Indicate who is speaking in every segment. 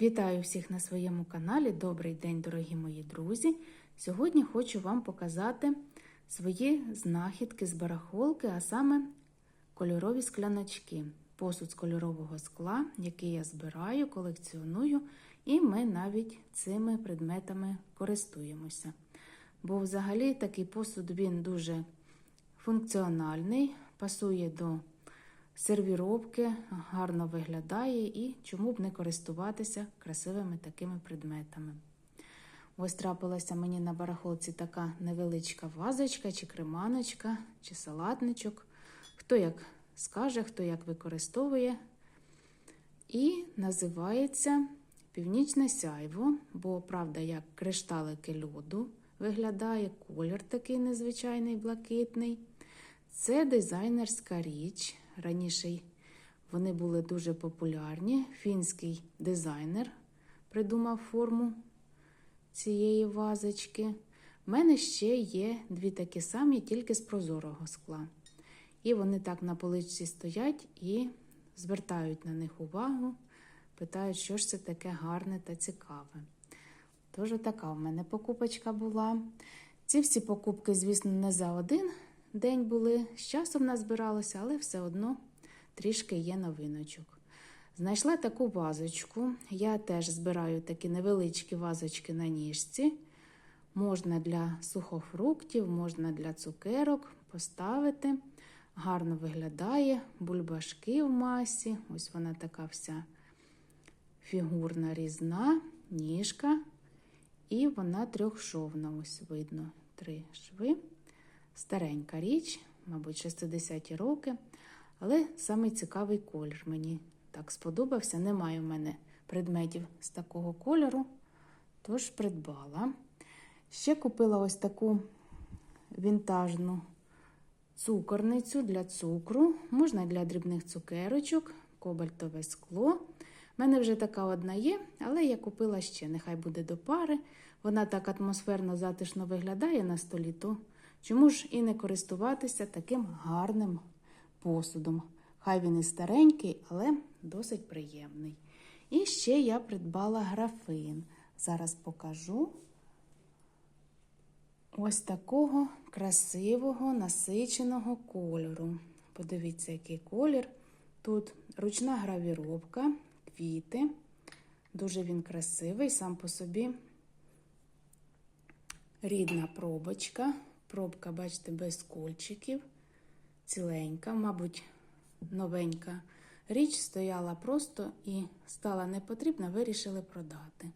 Speaker 1: Вітаю всіх на своєму каналі. Добрий день, дорогі мої друзі! Сьогодні хочу вам показати свої знахідки з барахолки, а саме кольорові скляночки. Посуд з кольорового скла, який я збираю, колекціоную, і ми навіть цими предметами користуємося. Бо взагалі такий посуд він дуже функціональний, пасує до сервіровки, гарно виглядає і чому б не користуватися красивими такими предметами. Ось трапилася мені на барахолці така невеличка вазочка, чи креманочка, чи салатничок. Хто як скаже, хто як використовує. І називається Північне сяйво, бо, правда, як кришталики льоду виглядає, колір такий незвичайний блакитний. Це дизайнерська річ. Раніше вони були дуже популярні. Фінський дизайнер придумав форму цієї вазочки. У мене ще є дві такі самі, тільки з прозорого скла. І вони так на поличці стоять і звертають на них увагу, питають, що ж це таке гарне та цікаве. Тож така в мене покупочка була. Ці всі покупки, звісно, не за один день були. З часом назбиралося, але все одно трішки є новиночок. Знайшла таку вазочку. Я теж збираю такі невеличкі вазочки на ніжці. Можна для сухофруктів, можна для цукерок поставити. Гарно виглядає, бульбашки в масі. Ось вона така вся фігурна різна, ніжка. І вона трьохшовна, ось видно, три шви. Старенька річ, мабуть, 60-ті роки. Але саме цікавий колір мені так сподобався. Немає в мене предметів з такого кольору, тож придбала. Ще купила ось таку вінтажну цукорницю для цукру, можна для дрібних цукерочок, кобальтове скло. У мене вже така одна є, але я купила ще, нехай буде до пари. Вона так атмосферно затишно виглядає на столі, то чому ж і не користуватися таким гарним посудом. Хай він і старенький, але досить приємний. І ще я придбала графин. Зараз покажу ось такого красивого насиченого кольору. Подивіться, який колір. Тут ручна гравіровка, квіти. Дуже він красивий, сам по собі. Рідна пробочка. Пробка, бачите, без кольчиків. Ціленька, мабуть, новенька річ стояла просто і стала непотрібна, вирішили продати.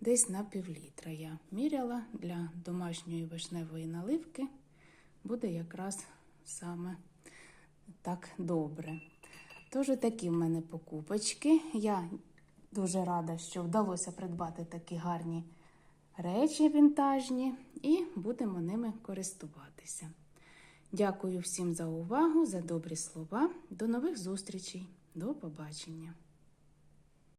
Speaker 1: Десь на півлітра я міряла для домашньої вишневої наливки. Буде якраз саме так добре. Тож такі в мене покупочки. Я дуже рада, що вдалося придбати такі гарні речі вінтажні, і будемо ними користуватися. Дякую всім за увагу, за добрі слова. До нових зустрічей. До побачення!